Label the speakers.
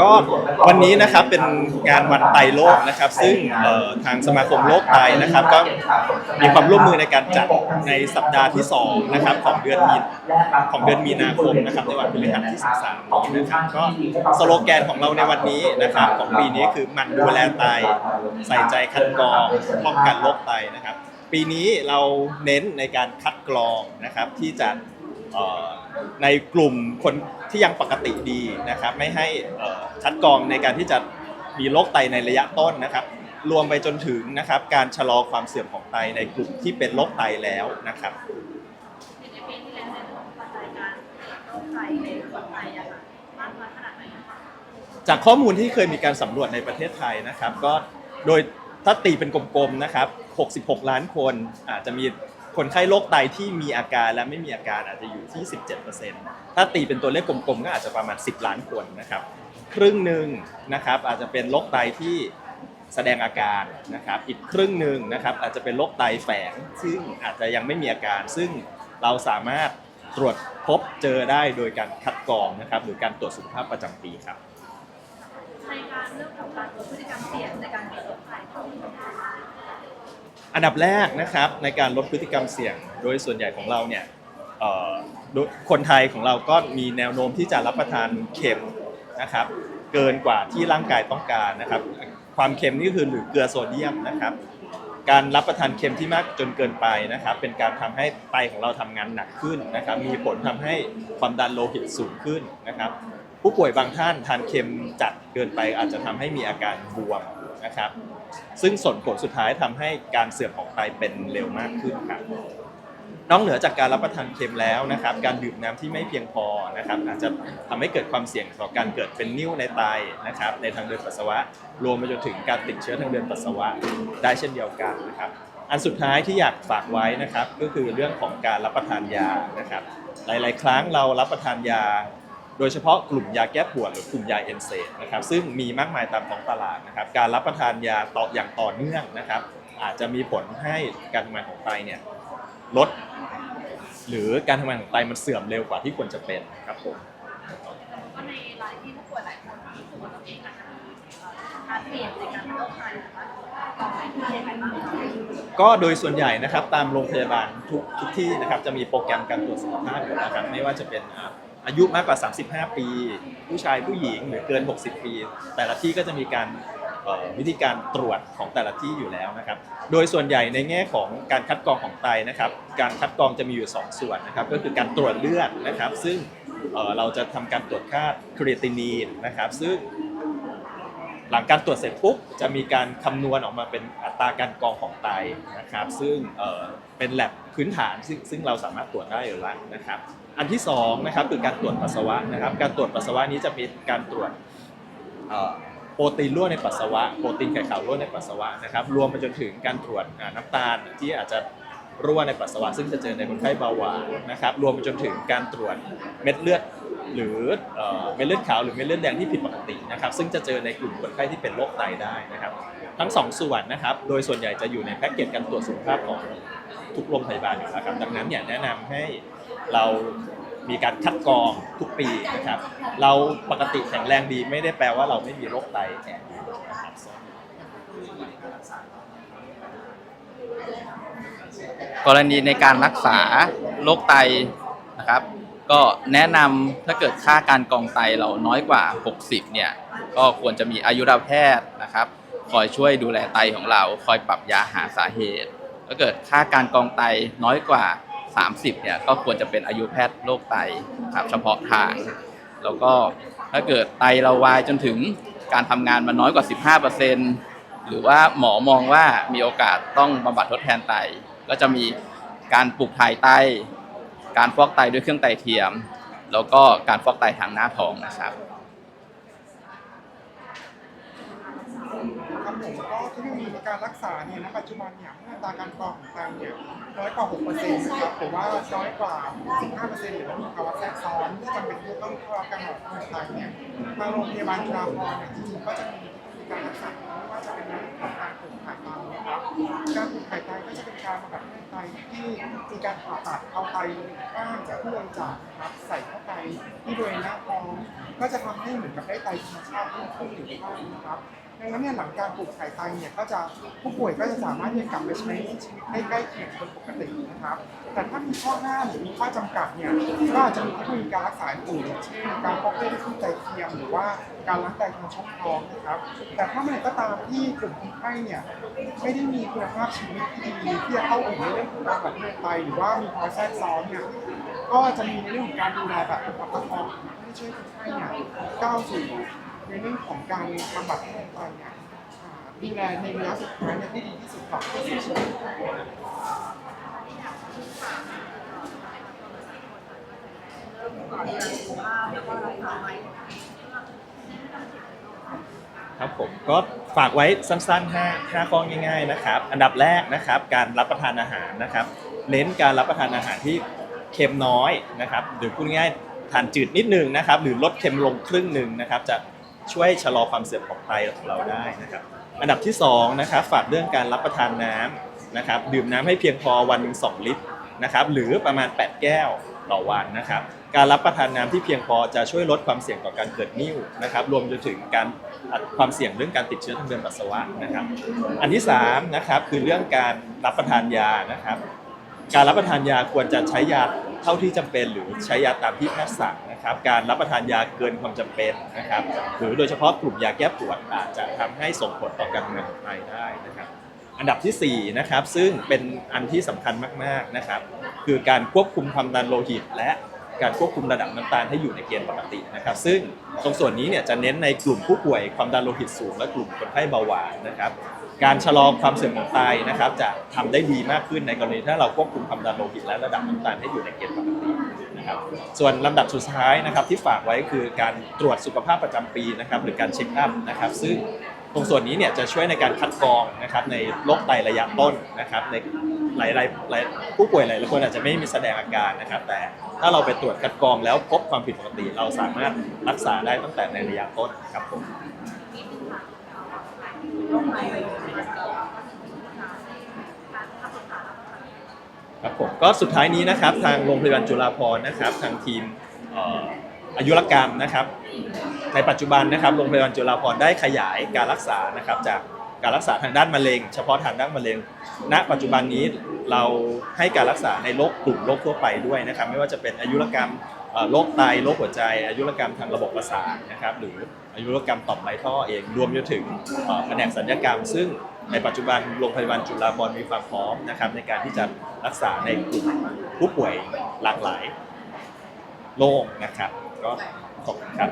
Speaker 1: ก็วันนี้นะครับเป็นงานวันไตโลกนะครับ ซึ่งทางสมาคมโลกไตนะครับ ก็มีความร่วมมือในการจัดในสัปดาห์ที่2นะครับของเดือนมีของเดือนมีนาคมนะครับในวันพฤหัสที่ 13นี้นะครับก็สโลแกนของเราในวันนี้นะครับของปีนี้คือมันดูแลไตใส่ใจคัดกรองป้องกันโรคไตนะครับ ปีนี้เราเน้นในการคัดกรองนะครับที่จะ เอ่อในกลุ่มคนที่ยังปกติดีนะครับ ไม่ให้เอ่อคัดกรองในการที่จะมีโรคไตในระยะต้นนะครับ รวมไปจนถึงนะครับ การชะลอความเสื่อมของไตในกลุ่มที่เป็นโรคไตแล้วนะครับ
Speaker 2: ในปีที่แล้วเนี่ยปัจจัยการเกิดโรคไตในคนไทยอะค่ะมากน้อยขนาดไหนคะ
Speaker 1: จากข้อมูลที่เคยมีการสำรวจในประเทศไทยนะครับ ก็โดยถ้าตีเป็นกลมๆนะครับ 66 ล้านคนอาจจะมี คนไข้โรคไตที่มีอาการและไม่มีอาการอาจจะอยู่ที่ 17%ถ้าตีเป็นตัวเลขกลมๆก็อาจจะประมาณ 10 ล้านคนนะครับ ครึ่งหนึ่งนะครับอาจจะเป็นโรคไตที่แสดงอาการนะครับ อีกครึ่งหนึ่งนะครับอาจจะเป็นโรคไตแฝง ซึ่งอาจจะยังไม่มีอาการ ซึ่งเราสามารถตรวจพบเจอได้โดยการคัดกรองนะครับหรือการตรวจสุขภาพประจำปีครับ
Speaker 2: อัน
Speaker 1: ดับแรกนะครับในการลดพฤติกรรมเสี่ยง โดยส่วนใหญ่ของเราเนี่ยคนไทยของเราก็มีแนวโน้มที่จะรับประทานเค็มนะครับเกินกว่าที่ร่างกายต้องการนะครับ ความเค็มนี่คือหรือเกลือโซเดียมนะครับ การรับประทานเค็มที่มากจนเกินไปนะครับ เป็นการทำให้ไตของเราทำงานหนักขึ้นนะครับ มีผลทำให้ความดันโลหิตสูงขึ้นนะครับ ผู้ป่วยบางท่านทานเค็มจัดเกินไปอาจจะทำให้มีอาการบวม นะครับ ซึ่งส่งผลสุดท้ายทำให้การเสื่อมของไตเป็นเร็วมากขึ้นครับนอกเหนือจากการรับประทานเค็มแล้วนะครับ การดื่มน้ำที่ไม่เพียงพอนะครับ อาจจะทำให้เกิดความเสี่ยงต่อการเกิดเป็นนิ่วในไตนะครับ ในทางเดินปัสสาวะ รวมไปจนถึงการติดเชื้อทางเดินปัสสาวะได้เช่นเดียวกันนะครับ อันสุดท้ายที่อยากฝากไว้นะครับ ก็คือเรื่องของการรับประทานยานะครับ หลาย ๆ ครั้งเรารับประทานยา โดยเฉพาะกลุ่มยาแก้ปวดหรือกลุ่มยาเอนเซดนะครับซึ่งมีมากมายตามท้องตลาดนะครับการรับประทานยาต่ออย่างต่อเนื่องนะครับ อาจจะมีผลให้การทำงานของไตเนี่ยลด หรือการทำงานของไตมันเสื่อมเร็วกว่าที่ควรจะเป็นครับผม
Speaker 2: ก็ในรายที่ผู้ป่วยหลายคนรู้สึกว่าตัวเองอาจจะมีการเปลี่ยนในการเป็นโรคไตหรือว่าต่อไปที่ยังไงบ้าง
Speaker 1: ก็โดยส่วนใหญ่นะครับตามโรงพยาบาลทุกทุกที่นะครับจะมีโปรแกรมการตรวจสุขภาพอยู่แล้วครับไม่ว่าจะเป็น อายุมากกว่า 35 ปี ผู้ชายผู้หญิงหรือเกิน 60 ปี แต่ละที่ก็จะมีการวิธีการตรวจของแต่ละที่อยู่แล้วนะครับ โดยส่วนใหญ่ในแง่ของการคัดกรองของไตนะครับ การคัดกรองจะมีอยู่ 2 ส่วนนะครับ ก็คือการตรวจเลือดนะครับ ซึ่งเราจะทำการตรวจค่าครีตินีนนะครับ ซึ่ง หลังการตรวจเสร็จปุ๊บจะมีการคำนวณออกมาเป็นอัตราการกรองของไตนะครับ ซึ่งเป็นแลบพื้นฐานซึ่งซึ่งเราสามารถตรวจได้อยู่แล้วนะครับ อันที่สองนะครับคือการตรวจปัสสาวะนะครับ การตรวจปัสสาวะนี้จะมีการตรวจโปรตีนรั่วในปัสสาวะ โปรตีนไข่ขาวรั่วในปัสสาวะนะครับ รวมไปจนถึงการตรวจน้ำตาลที่อาจจะรั่วในปัสสาวะ ซึ่งจะเจอในคนไข้เบาหวานนะครับ รวมไปจนถึงการตรวจเม็ดเลือด หรือเออเม็ดเลือดขาวหรือเม็ดเลือดแดงที่ผิดปกตินะครับซึ่งจะเจอในกลุ่มคนไข้ที่เป็นโรคไตได้นะครับ ทั้งสองส่วนนะครับโดยส่วนใหญ่จะอยู่ในแพ็กเกจการตรวจสุขภาพของทุกโรงพยาบาลอยู่แล้วครับดังนั้นเนี่ยแนะนำให้เรามีการคัดกรองทุกปีนะครับ เราปกติแข็งแรงดีไม่ได้แปลว่าเราไม่มีโรคไตแอบอยู่นะครับ
Speaker 3: กรณีในการรักษาโรคไตนะครับ ก็แนะนำถ้าเกิดค่าการกองไตเราน้อยกว่า 60 เนี่ย ก็ควรจะมีอายุรแพทย์นะครับ คอยช่วยดูแลไตของเรา คอยปรับยาหาสาเหตุ ถ้าเกิดค่าการกองไตน้อยกว่า 30 เนี่ย ก็ควรจะเป็นอายุแพทย์โรคไตครับเฉพาะทาง แล้วก็ถ้าเกิดไตเราวายจนถึงการทำงานมันน้อยกว่า 15%หรือว่าหมอมองว่ามีโอกาสต้องบำบัดทดแทนไต ก็จะมีการปลูกถ่ายไต การฟอกไตด้วยเครื่องไตเทียม แล้วก็การฟอกไตทางหน้าท้องนะครับ
Speaker 4: ครับผมก็เทคโนโลยีในการรักษาเนี่ยณปัจจุบันเนี่ยเมื่ออัตราการกรองของไตเนี่ยน้อยกว่า6%นะครับหรือว่าน้อยกว่า 15%หรือว่ามีภาวะแทรกซ้อนที่จำเป็นที่ต้องเข้ารับการรักษาไตเนี่ยทางโรงพยาบาลจุฬาภรณ์เนี่ยจริงๆก็จะมีการรักษา จะเป็นการปลูกถ่ายไตนะครับการปลูกถ่ายไตก็จะเป็นการบำบัดไตที่มีการผ่าตัดเอาไตบ้างจากผู้บริจาคครับใส่เข้าไปที่บริเวณหน้าท้องก็จะทำให้เหมือนกับได้ไตธรรมชาติเพิ่มขึ้นหนึ่งเท่านะครับดังนั้นเนี่ยหลังการปลูกถ่ายไตเนี่ยก็จะผู้ป่วยก็จะสามารถที่จะกลับไปใช้ชีวิตได้ใกล้เคียงคนปกตินะครับ แต่ถ้ามีข้อห้ามหรือมีข้อจำกัดเนี่ยก็อาจจะมีการรักษาอื่นเช่นการพกเลือดที่ไตเทียมหรือว่าการล้างไตทางช่องท้องนะครับ แต่ถ้าเมื่อไหร่ก็ตามที่กลุ่มคนไข้เนี่ยไม่ได้มีคุณภาพชีวิตที่ดีที่จะเข้าถึงเรื่องของการตัดเลือดไตหรือว่ามีภาวะแทรกซ้อนเนี่ย ก็จะมีในเรื่องของการดูแลแบบประคับประคองให้ช่วยคนไข้เนี่ยก้าวสู่ในเรื่องของการบำบัดเลือดไตเนี่ยอ่าดูแลในระยะสุดท้ายเนี่ยให้ดีที่สุดก่อนที่จะเสียชีวิต
Speaker 1: ครับผมก็ฝากไว้สั้นๆ5 5ข้อง่าย ๆนะครับ อันดับแรกนะครับ การรับประทานอาหารนะครับ เน้นการรับประทานอาหารที่ เค็มน้อยนะครับหรือพูดง่ายๆทานจืดนิดนึงนะครับ หรือลดเค็มลงครึ่งหนึ่งนะครับ จะช่วยชะลอความเสื่อมของไตของเราได้นะครับ อันดับที่สองนะครับฝากเรื่องการรับประทานน้ำนะครับ ดื่มน้ำให้เพียงพอวันหนึ่งสองลิตรนะครับหรือประมาณ 8 แก้วต่อวันนะครับ การรับประทานน้ำที่เพียงพอจะช่วยลดความเสี่ยงต่อการเกิดนิ่วนะครับ รวมจนถึงการอัดความเสี่ยงเรื่องการติดเชื้อทางเดินปัสสาวะนะครับ อันที่สามนะครับคือเรื่องการรับประทานยานะครับ การรับประทานยาควรจะใช้ยาเท่าที่จำเป็น หรือใช้ยาตามที่แพทย์สั่งนะครับ การรับประทานยาเกินความจำเป็นนะครับ หรือโดยเฉพาะกลุ่มยาแก้ปวดอาจจะทำให้ส่งผลต่อการทำงานของไตได้นะครับ อันดับทีสี่4นะครับซึ่งเป็นอันที่สำคัญมากๆนะครับ คือการควบคุมความดันโลหิตและ การควบคุมระดับน้ำตาลให้อยู่ในเกณฑ์ปกตินะครับ ซึ่งตรงส่วนนี้เนี่ยจะเน้นในกลุ่มผู้ป่วยความดันโลหิตสูงและกลุ่มคนไข้เบาหวานนะครับ การชะลอความเสื่อมของไตนะครับ จะทำได้ดีมากขึ้นในกรณีถ้าเราควบคุมความดันโลหิตและระดับน้ำตาลให้อยู่ในเกณฑ์ปกตินะครับ ส่วนลำดับสุดท้ายนะครับที่ฝากไว้คือการตรวจสุขภาพประจำปีนะครับหรือการเช็คอัพนะครับ ซึ่ง ตรงส่วนนี้เนี่ยจะช่วยในการคัดกรองนะครับในโรคไตระยะต้นนะครับในหลายๆหลายผู้ป่วยหลายๆคนอาจจะไม่มีแสดงอาการนะครับ แต่ถ้าเราไปตรวจคัดกรองแล้วพบความผิดปกติ เราสามารถรักษาได้ตั้งแต่ในระยะต้นครับผมครับผมก็สุดท้ายนี้นะครับทางโรงพยาบาลจุฬาภรณ์นะครับ ทางทีมเอายุรกรรมนะครับในปัจจุบันนะครับโรงพยาบาลจุฬาภรณ์ได้ขยายการรักษานะครับจากการรักษาทางด้านมะเร็ง เฉพาะทางด้านมะเร็ง ณ ปัจจุบันนี้เราให้การรักษาในโรคกลุ่มโรคทั่วไปด้วยนะครับ ไม่ว่าจะเป็นอายุรกรรมโรคไตโรคหัวใจ อายุรกรรมทางระบบประสาทนะครับหรืออายุรกรรมต่อมไรท่อเองรวมจนถึงแผนกสัญญกรรม ซึ่งในปัจจุบันโรงพยาบาลจุฬาภรณ์มีความพร้อมนะครับในการที่จะรักษาในกลุ่มผู้ป่วยหลากหลายโรคนะครับ ก็ขอบคุณครับ